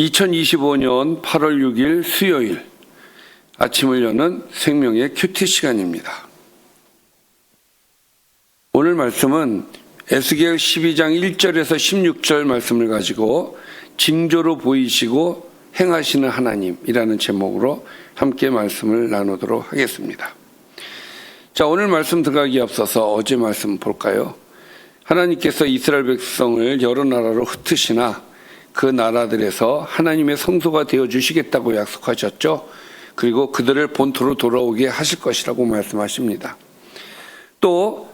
2025년 8월 6일 수요일 아침을 여는 생명의 큐티 시간입니다. 오늘 말씀은 에스겔 12장 1절에서 16절 말씀을 가지고 징조로 보이시고 행하시는 하나님이라는 제목으로 함께 말씀을 나누도록 하겠습니다. 자, 오늘 말씀 들어가기 앞서서 어제 말씀 볼까요? 하나님께서 이스라엘 백성을 여러 나라로 흩으시나 그 나라들에서 하나님의 성소가 되어 주시겠다고 약속하셨죠. 그리고 그들을 본토로 돌아오게 하실 것이라고 말씀하십니다. 또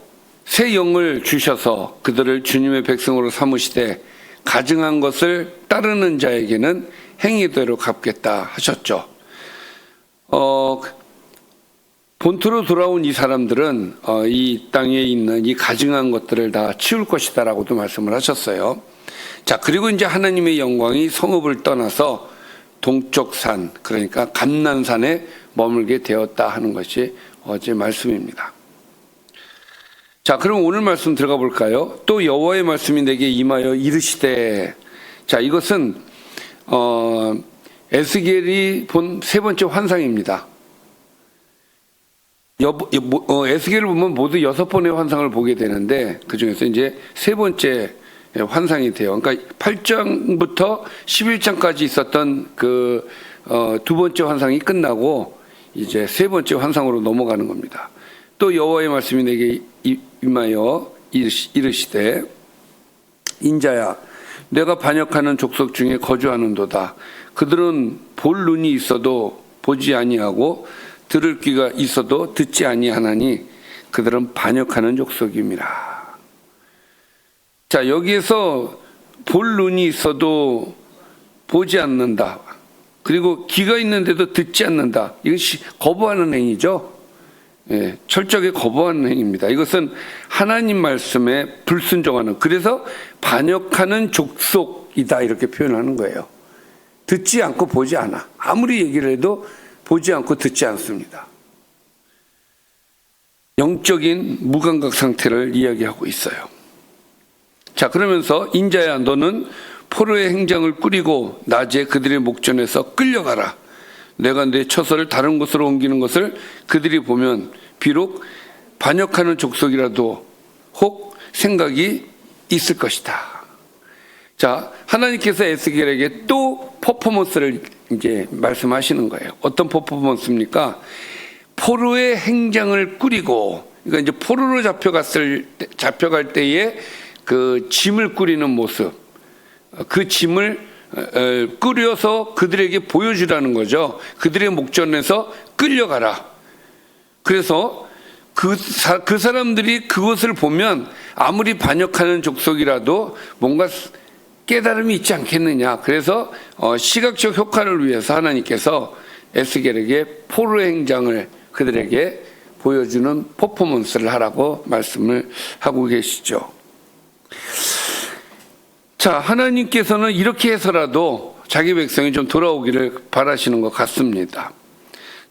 새 영을 주셔서 그들을 주님의 백성으로 삼으시되 가증한 것을 따르는 자에게는 행위대로 갚겠다 하셨죠. 어, 본토로 돌아온 이 사람들은 어, 이 땅에 있는 이 가증한 것들을 다 치울 것이다라고도 말씀을 하셨어요. 자, 그리고 이제 하나님의 영광이 성읍을 떠나서 동쪽 산, 그러니까 감난산에 머물게 되었다 하는 것이 어제 말씀입니다. 자, 그럼 오늘 말씀 들어가 볼까요? 또 여호와의 말씀이 내게 임하여 이르시되, 자, 이것은 어, 에스겔이 본 세 번째 환상입니다. 여, 뭐, 어, 에스겔을 보면 모두 여섯 번의 환상을 보게 되는데 그 중에서 이제 세 번째 환상이 돼요. 그러니까 8장부터 11장까지 있었던 그, 어, 두 번째 환상이 끝나고 이제 세 번째 환상으로 넘어가는 겁니다. 또 여호와의 말씀이 내게 임하여 이르시되 인자야 내가 반역하는 족속 중에 거주하는도다. 그들은 볼 눈이 있어도 보지 아니하고 들을 귀가 있어도 듣지 아니하나니 그들은 반역하는 족속입니다. 자, 여기에서 볼 눈이 있어도 보지 않는다. 그리고 귀가 있는데도 듣지 않는다. 이것이 거부하는 행위죠. 예, 철저하게 거부하는 행위입니다. 이것은 하나님 말씀에 불순종하는, 그래서 반역하는 족속이다. 이렇게 표현하는 거예요. 듣지 않고 보지 않아. 아무리 얘기를 해도 보지 않고 듣지 않습니다. 영적인 무감각 상태를 이야기하고 있어요. 자, 그러면서 인자야 너는 포로의 행장을 꾸리고 낮에 그들의 목전에서 끌려가라. 내가 내 처소를 다른 곳으로 옮기는 것을 그들이 보면 비록 반역하는 족속이라도 혹 생각이 있을 것이다. 자, 하나님께서 에스겔에게 또 퍼포먼스를 이제 말씀하시는 거예요. 어떤 퍼포먼스입니까? 포로의 행장을 꾸리고, 그러니까 이제 포로로 잡혀갔을 때, 잡혀갈 때에 그 짐을 꾸리는 모습, 그 짐을 꾸려서 그들에게 보여주라는 거죠. 그들의 목전에서 끌려가라. 그래서 그, 사, 그 사람들이 그것을 보면 아무리 반역하는 족속이라도 뭔가 깨달음이 있지 않겠느냐. 그래서 어, 시각적 효과를 위해서 하나님께서 에스겔에게 포로 행장을 그들에게 보여주는 퍼포먼스를 하라고 말씀을 하고 계시죠. 자, 하나님께서는 이렇게 해서라도 자기 백성이 좀 돌아오기를 바라시는 것 같습니다.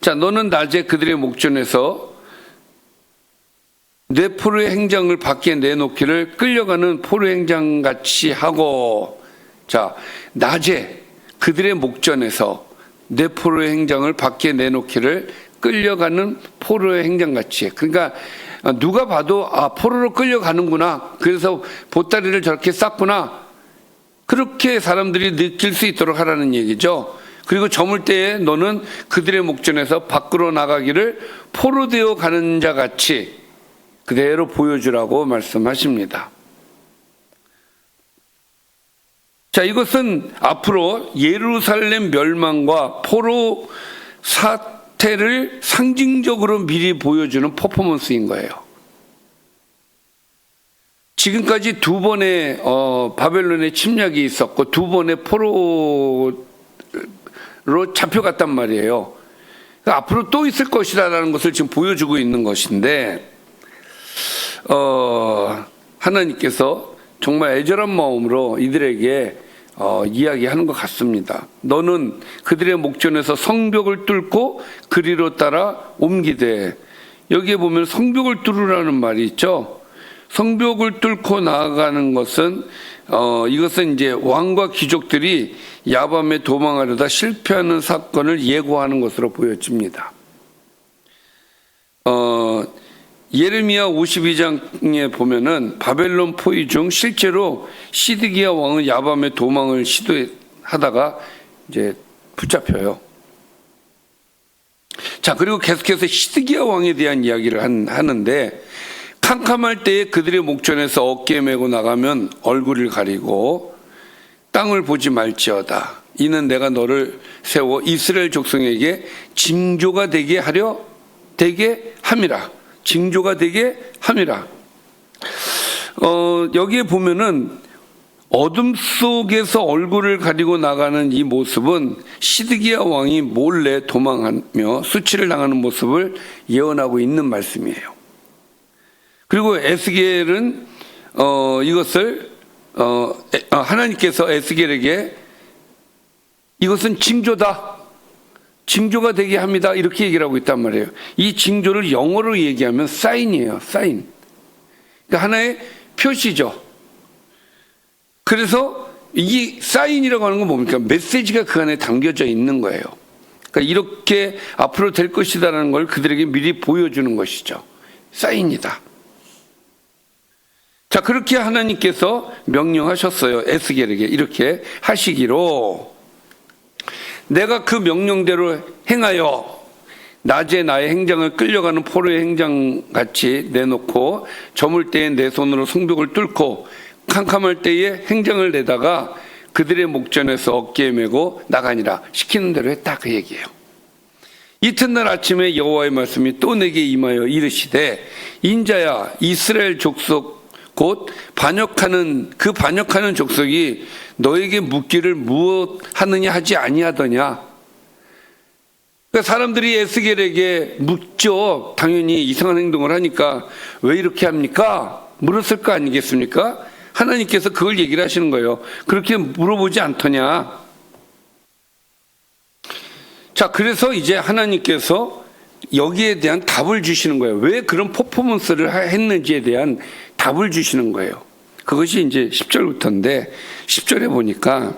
자, 너는 낮에 그들의 목전에서 내 포로의 행장을 밖에 내놓기를 끌려가는 포로 행장 같이 하고, 자, 낮에 그들의 목전에서 내 포로의 행장을 밖에 내놓기를 끌려가는 포로의 행장 같이. 그러니까 누가 봐도 아 포로로 끌려가는구나. 그래서 보따리를 저렇게 쌌구나. 그렇게 사람들이 느낄 수 있도록 하라는 얘기죠. 그리고 저물 때에 너는 그들의 목전에서 밖으로 나가기를 포로 되어 가는 자 같이 그대로 보여주라고 말씀하십니다. 자, 이것은 앞으로 예루살렘 멸망과 포로 사 태를 상징적으로 미리 보여주는 퍼포먼스인 거예요. 지금까지 두 번의 어, 바벨론의 침략이 있었고 두 번의 포로로 잡혀갔단 말이에요. 그러니까 앞으로 또 있을 것이라는 것을 지금 보여주고 있는 것인데 어, 하나님께서 정말 애절한 마음으로 이들에게 어, 이야기하는 것 같습니다. 너는 그들의 목전에서 성벽을 뚫고 그리로 따라 옮기되 여기에 보면 성벽을 뚫으라는 말이 있죠. 성벽을 뚫고 나아가는 것은 어, 이것은 이제 왕과 귀족들이 야밤에 도망하려다 실패하는 사건을 예고하는 것으로 보여집니다. 어, 예레미야 52장에 보면은 바벨론 포위 중 실제로 시드기야 왕은 야밤에 도망을 시도하다가 이제 붙잡혀요. 자, 그리고 계속해서 시드기야 왕에 대한 이야기를 한- 하는데 캄캄할 때에 그들의 목전에서 어깨 메고 나가면 얼굴을 가리고 땅을 보지 말지어다. 이는 내가 너를 세워 이스라엘 족속에게 징조가 되게 하려 되게 함이라. 징조가 되게 함이라. 어, 여기에 보면은 어둠 속에서 얼굴을 가리고 나가는 이 모습은 시드기야 왕이 몰래 도망하며 수치를 당하는 모습을 예언하고 있는 말씀이에요. 그리고 에스겔은 어, 이것을 어, 에- 어, 하나님께서 에스겔에게 이것은 징조다. 징조가 되게 합니다. 이렇게 얘기를 하고 있단 말이에요. 이 징조를 영어로 얘기하면 사인이에요. 사인. 그러니까 하나의 표시죠. 그래서 이 사인이라고 하는 건 뭡니까? 메시지가 그 안에 담겨져 있는 거예요. 그러니까 이렇게 앞으로 될 것이다라는 걸 그들에게 미리 보여주는 것이죠. 사인이다. 자, 그렇게 하나님께서 명령하셨어요. 에스겔에게 이렇게 하시기로 내가 그 명령대로 행하여 낮에 나의 행장을 끌려가는 포로의 행장 같이 내놓고 저물 때에 내 손으로 성벽을 뚫고 캄캄할 때에 행장을 내다가 그들의 목전에서 어깨에 메고 나가니라 시키는 대로 했다 그 얘기예요. 이튿날 아침에 여호와의 말씀이 또 내게 임하여 이르시되 인자야 이스라엘 족속 곧 반역하는 그 반역하는 족속이 너에게 묻기를 무엇 하느냐 하지 아니하더냐 그러니까 사람들이 에스겔에게 묻죠. 당연히 이상한 행동을 하니까 왜 이렇게 합니까? 물었을 거 아니겠습니까? 하나님께서 그걸 얘기를 하시는 거예요. 그렇게 물어보지 않더냐? 자, 그래서 이제 하나님께서 여기에 대한 답을 주시는 거예요. 왜 그런 퍼포먼스를 하- 했는지에 대한 답을 주시는 거예요. 그것이 이제 10절부터인데 10절에 보니까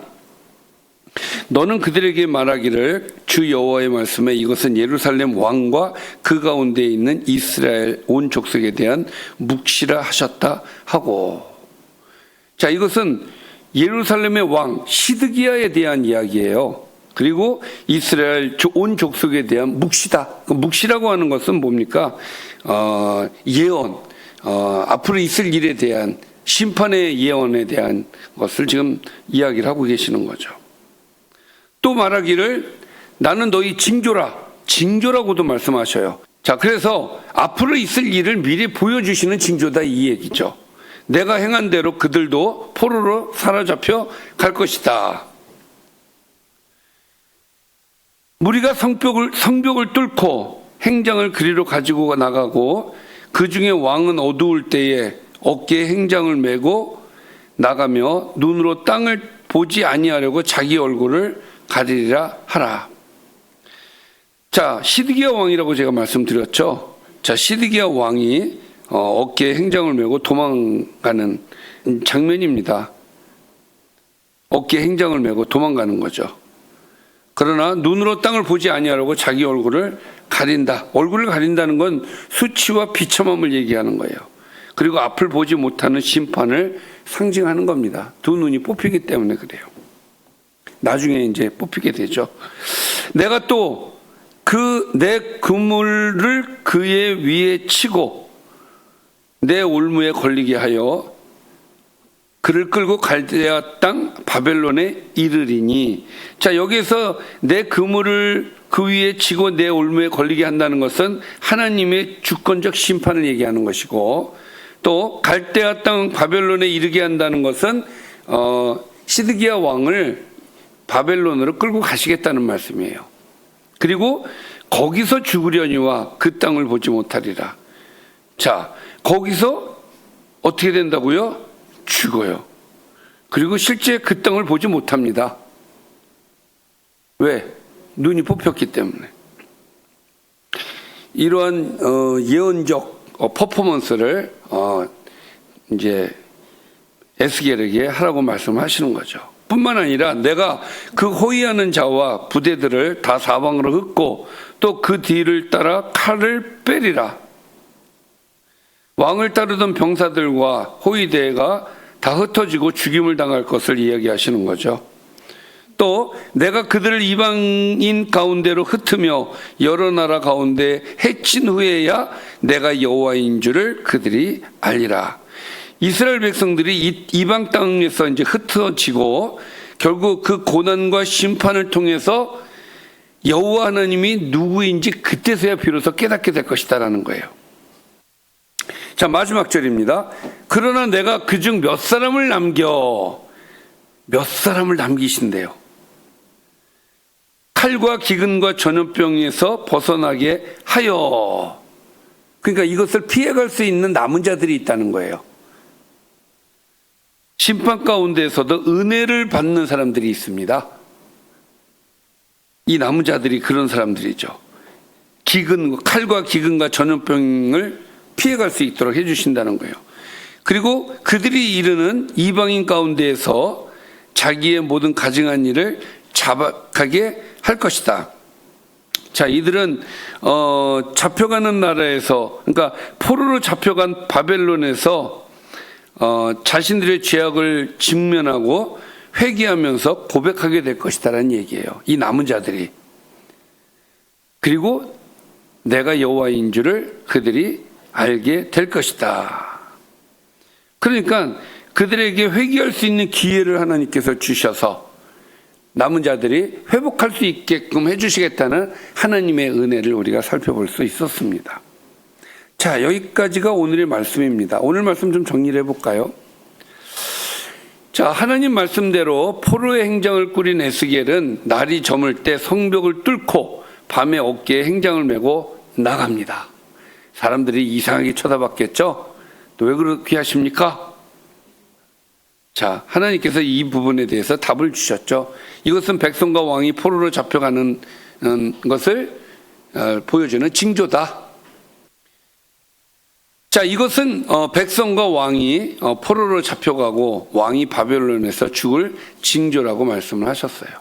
너는 그들에게 말하기를 주 여호와의 말씀에 이것은 예루살렘 왕과 그 가운데 있는 이스라엘 온 족속에 대한 묵시라 하셨다 하고 자 이것은 예루살렘의 왕 시드기야에 대한 이야기예요. 그리고 이스라엘 온 족속에 대한 묵시다. 그 묵시라고 하는 것은 뭡니까? 어, 예언, 어, 앞으로 있을 일에 대한 심판의 예언에 대한 것을 지금 이야기를 하고 계시는 거죠. 또 말하기를 나는 너희 징조라 징조라고도 말씀하셔요. 자, 그래서 앞으로 있을 일을 미리 보여주시는 징조다 이 얘기죠. 내가 행한 대로 그들도 포로로 사로잡혀 갈 것이다. 무리가 성벽을 성벽을 뚫고 행장을 그리로 가지고 나가고 그 중에 왕은 어두울 때에 어깨에 행장을 메고 나가며 눈으로 땅을 보지 아니하려고 자기 얼굴을 가리리라 하라. 자, 시드기야 왕이라고 제가 말씀드렸죠. 자, 시드기야 왕이 어, 어깨에 행장을 메고 도망가는 장면입니다. 어깨에 행장을 메고 도망가는 거죠. 그러나 눈으로 땅을 보지 아니하려고 자기 얼굴을 가린다. 얼굴을 가린다는 건 수치와 비참함을 얘기하는 거예요. 그리고 앞을 보지 못하는 심판을 상징하는 겁니다. 두 눈이 뽑히기 때문에 그래요. 나중에 이제 뽑히게 되죠. 내가 또 그 내 그물을 그의 위에 치고 내 올무에 걸리게 하여 그를 끌고 갈대아 땅 바벨론에 이르리니 자 여기서 내 그물을 그 위에 치고 내 올무에 걸리게 한다는 것은 하나님의 주권적 심판을 얘기하는 것이고 또 갈대아 땅 바벨론에 이르게 한다는 것은 어 시드기야 왕을 바벨론으로 끌고 가시겠다는 말씀이에요. 그리고 거기서 죽으려니와 그 땅을 보지 못하리라. 자, 거기서 어떻게 된다고요? 죽어요. 그리고 실제 그 땅을 보지 못합니다. 왜? 눈이 뽑혔기 때문에. 이러한 어, 예언적 어, 퍼포먼스를 어, 이제 에스겔에게 하라고 말씀하시는 거죠. 뿐만 아니라 내가 그 호위하는 자와 부대들을 다 사방으로 흩고 또 그 뒤를 따라 칼을 빼리라. 왕을 따르던 병사들과 호위대가 다 흩어지고 죽임을 당할 것을 이야기하시는 거죠. 또 내가 그들을 이방인 가운데로 흩으며 여러 나라 가운데 해친 후에야 내가 여호와인 줄을 그들이 알리라. 이스라엘 백성들이 이- 이방 땅에서 이제 흩어지고 결국 그 고난과 심판을 통해서 여호와 하나님이 누구인지 그때서야 비로소 깨닫게 될 것이다라는 거예요. 자 마지막 절입니다. 그러나 내가 그 중 몇 사람을 남겨 몇 사람을 남기신대요. 칼과 기근과 전염병에서 벗어나게 하여. 그러니까 이것을 피해갈 수 있는 남은 자들이 있다는 거예요. 심판 가운데에서도 은혜를 받는 사람들이 있습니다. 이 남은 자들이 그런 사람들이죠. 기근, 칼과 기근과 전염병을 피해갈 수 있도록 해주신다는 거예요. 그리고 그들이 이르는 이방인 가운데에서 자기의 모든 가증한 일을 자박하게 할 것이다. 자, 이들은 어, 잡혀가는 나라에서 그러니까 포로로 잡혀간 바벨론에서 어, 자신들의 죄악을 직면하고 회개하면서 고백하게 될 것이다라는 얘기예요. 이 남은 자들이 그리고 내가 여호와인 줄을 그들이 알게 될 것이다. 그러니까 그들에게 회개할 수 있는 기회를 하나님께서 주셔서 남은 자들이 회복할 수 있게끔 해주시겠다는 하나님의 은혜를 우리가 살펴볼 수 있었습니다. 자, 여기까지가 오늘의 말씀입니다. 오늘 말씀 좀 정리를 해볼까요? 자, 하나님 말씀대로 포로의 행장을 꾸린 에스겔은 날이 저물 때 성벽을 뚫고 밤에 어깨에 행장을 메고 나갑니다. 사람들이 이상하게 쳐다봤겠죠? 또 왜 그렇게 하십니까? 자, 하나님께서 이 부분에 대해서 답을 주셨죠. 이것은 백성과 왕이 포로로 잡혀가는 음, 것을 어, 보여주는 징조다. 자, 이것은 어, 백성과 왕이 어, 포로로 잡혀가고 왕이 바벨론에서 죽을 징조라고 말씀을 하셨어요.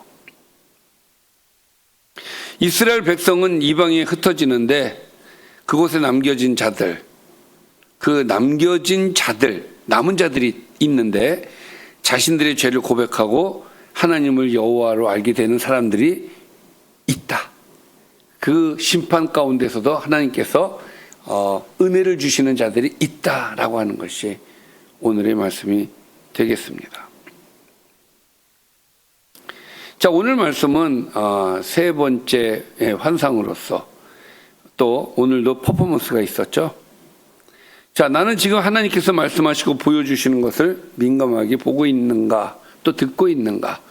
이스라엘 백성은 이방에 흩어지는데 그곳에 남겨진 자들, 그 남겨진 자들, 남은 자들이 있는데 자신들의 죄를 고백하고 하나님을 여호와로 알게 되는 사람들이 있다. 그 심판 가운데서도 하나님께서 어, 은혜를 주시는 자들이 있다라고 하는 것이 오늘의 말씀이 되겠습니다. 자, 오늘 말씀은 어, 세 번째 환상으로서 또 오늘도 퍼포먼스가 있었죠. 자, 나는 지금 하나님께서 말씀하시고 보여주시는 것을 민감하게 보고 있는가, 또 듣고 있는가.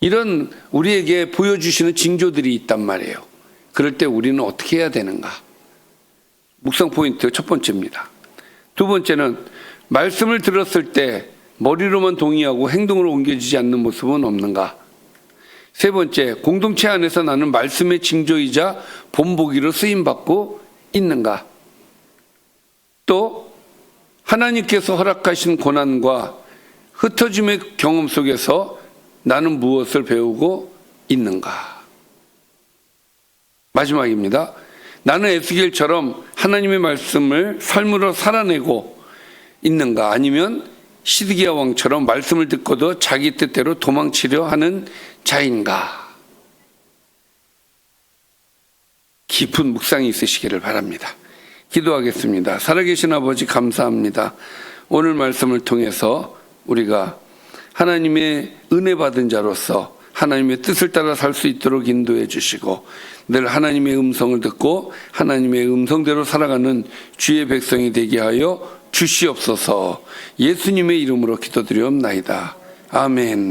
이런 우리에게 보여주시는 징조들이 있단 말이에요. 그럴 때 우리는 어떻게 해야 되는가? 묵상 포인트 첫 번째입니다. 두 번째는 말씀을 들었을 때 머리로만 동의하고 행동으로 옮겨지지 않는 모습은 없는가? 세 번째, 공동체 안에서 나는 말씀의 징조이자 본보기로 쓰임받고 있는가? 또 하나님께서 허락하신 고난과 흩어짐의 경험 속에서 나는 무엇을 배우고 있는가? 마지막입니다. 나는 에스겔처럼 하나님의 말씀을 삶으로 살아내고 있는가? 아니면 시드기야 왕처럼 말씀을 듣고도 자기 뜻대로 도망치려 하는 자인가? 깊은 묵상이 있으시기를 바랍니다. 기도하겠습니다. 살아계신 아버지 감사합니다. 오늘 말씀을 통해서 우리가 하나님의 은혜 받은 자로서 하나님의 뜻을 따라 살 수 있도록 인도해 주시고 늘 하나님의 음성을 듣고 하나님의 음성대로 살아가는 주의 백성이 되게 하여 주시옵소서 예수님의 이름으로 기도드리옵나이다. 아멘.